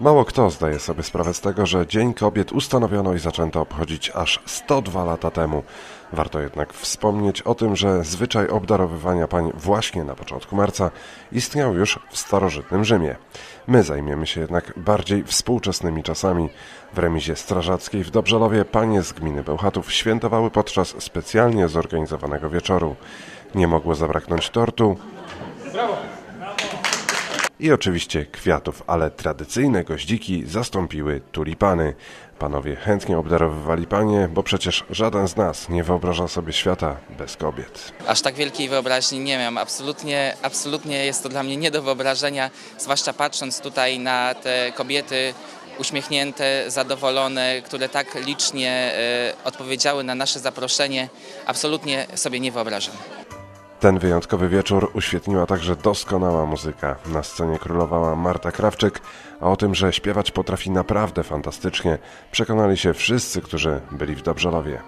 Mało kto zdaje sobie sprawę z tego, że Dzień Kobiet ustanowiono i zaczęto obchodzić aż 102 lata temu. Warto jednak wspomnieć o tym, że zwyczaj obdarowywania pań właśnie na początku marca istniał już w starożytnym Rzymie. My zajmiemy się jednak bardziej współczesnymi czasami. W remizie strażackiej w Dobrzelowie panie z gminy Bełchatów świętowały podczas specjalnie zorganizowanego wieczoru. Nie mogło zabraknąć tortu, i oczywiście kwiatów, ale tradycyjne goździki zastąpiły tulipany. Panowie chętnie obdarowywali panie, bo przecież żaden z nas nie wyobraża sobie świata bez kobiet. Aż tak wielkiej wyobraźni nie miałem. Absolutnie, absolutnie jest to dla mnie nie do wyobrażenia, zwłaszcza patrząc tutaj na te kobiety uśmiechnięte, zadowolone, które tak licznie e, odpowiedziały na nasze zaproszenie. Absolutnie sobie nie wyobrażam. Ten wyjątkowy wieczór uświetniła także doskonała muzyka. Na scenie królowała Marta Krawczyk, a o tym, że śpiewać potrafi naprawdę fantastycznie, przekonali się wszyscy, którzy byli w Dobrzelowie.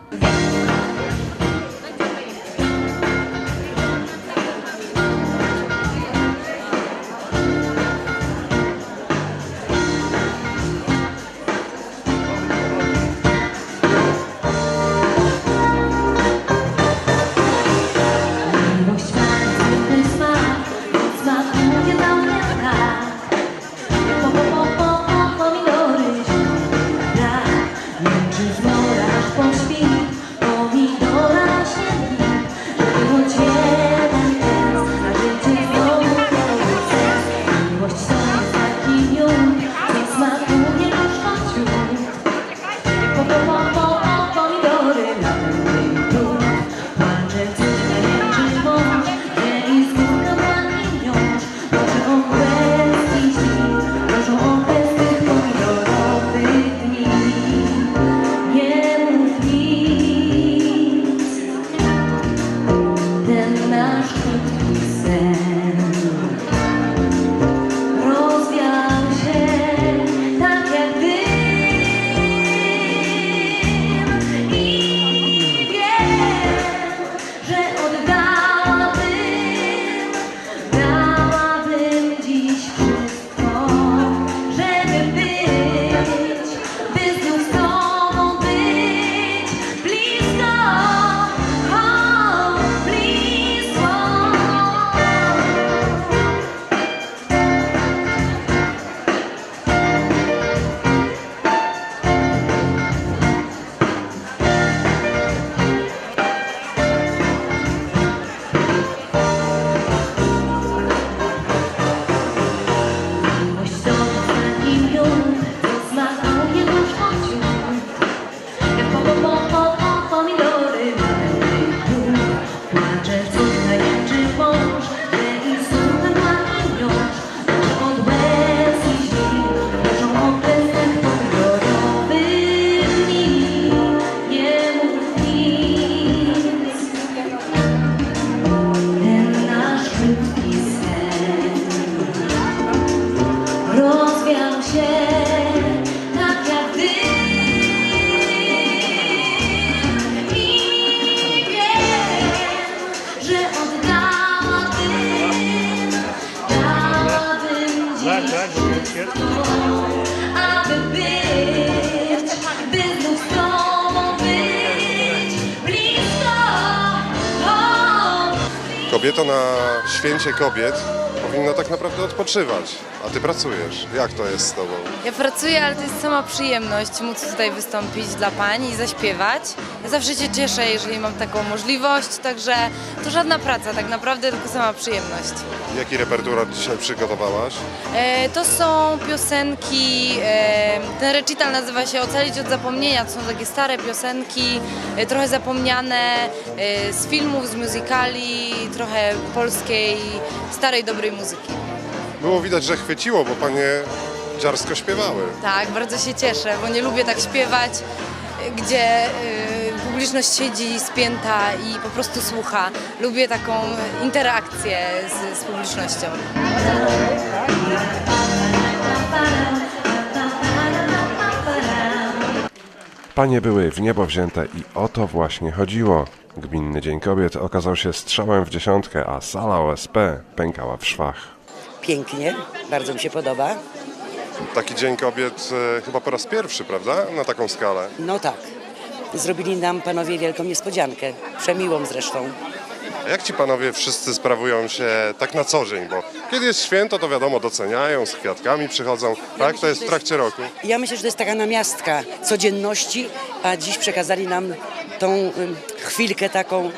last week. Aby być, by znów z tobą być blisko. Kobieta na święcie kobiet powinna tak naprawdę odpoczywać, a ty pracujesz. Jak to jest z tobą? Ja pracuję, ale to jest sama przyjemność móc tutaj wystąpić dla pań i zaśpiewać. Ja zawsze się cieszę, jeżeli mam taką możliwość, także to żadna praca, tak naprawdę tylko sama przyjemność. Jaki repertuar dzisiaj przygotowałaś? E, to są piosenki, e, ten recital nazywa się Ocalić od zapomnienia, to są takie stare piosenki, e, trochę zapomniane e, z filmów, z musicali, trochę polskiej, starej, dobrej muzyki. Było widać, że chwyciło, bo panie dziarsko śpiewały. Tak, bardzo się cieszę, bo nie lubię tak śpiewać, gdzie y, publiczność siedzi spięta i po prostu słucha. Lubię taką interakcję z, z publicznością. Panie były w niebo wzięte i o to właśnie chodziło. Gminny Dzień Kobiet okazał się strzałem w dziesiątkę, a sala OSP pękała w szwach. Pięknie, bardzo mi się podoba. Taki Dzień Kobiet e, chyba po raz pierwszy, prawda? Na taką skalę. No tak. Zrobili nam panowie wielką niespodziankę. Przemiłą zresztą. A jak ci panowie wszyscy sprawują się tak na co dzień? Bo kiedy jest święto, to wiadomo, doceniają, z kwiatkami przychodzą. Tak, to jest w trakcie roku. Ja myślę, że to jest taka namiastka codzienności, a dziś przekazali nam tą chwilkę taką,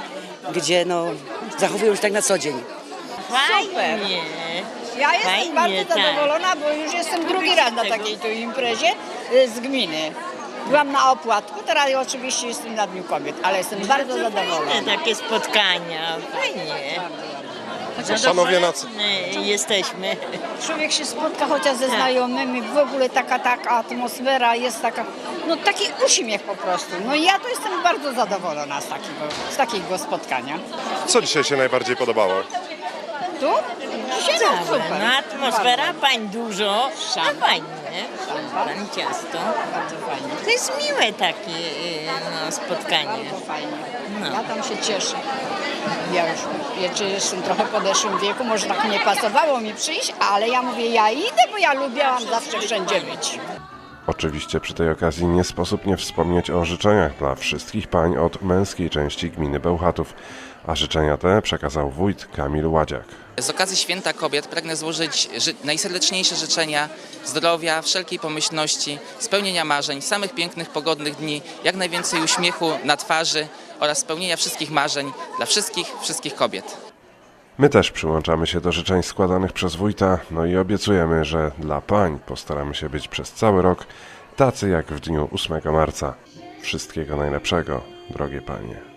gdzie no, zachowują się tak na co dzień. Fajnie. Ja jestem Fajnie, bardzo tak. zadowolona, bo już jestem drugi raz na takiej tu imprezie y, z gminy. Byłam na opłatku, teraz oczywiście jestem na Dniu Kobiet, ale jestem bardzo zadowolona. Fajne takie spotkania, fajnie. Panowie na co? Jesteśmy. Człowiek się spotka chociaż ze znajomymi, w ogóle taka taka atmosfera jest taka, no taki uśmiech po prostu. No i ja to jestem bardzo zadowolona z takiego, z takiego spotkania. Co dzisiaj się najbardziej podobało? Tu? Dzisiaj no, super. No atmosfera, pań dużo, no fajnie. Pan ciasto. bardzo fajnie. To jest miłe takie y, no, spotkanie. Bardzo fajnie. No. Ja tam się cieszę. Ja już wiecie, jestem trochę w podeszłym wieku, może tak nie pasowało mi przyjść, ale ja mówię, ja idę, bo ja lubiłam zawsze wszędzie być. Oczywiście przy tej okazji nie sposób nie wspomnieć o życzeniach dla wszystkich pań od męskiej części gminy Bełchatów, a życzenia te przekazał wójt Kamil Ładziak. Z okazji Święta Kobiet pragnę złożyć ży- najserdeczniejsze życzenia zdrowia, wszelkiej pomyślności, spełnienia marzeń, samych pięknych, pogodnych dni, jak najwięcej uśmiechu na twarzy oraz spełnienia wszystkich marzeń dla wszystkich, wszystkich kobiet. My też przyłączamy się do życzeń składanych przez wójta, no i obiecujemy, że dla pań postaramy się być przez cały rok tacy jak w dniu 8 marca. Wszystkiego najlepszego, drogie panie.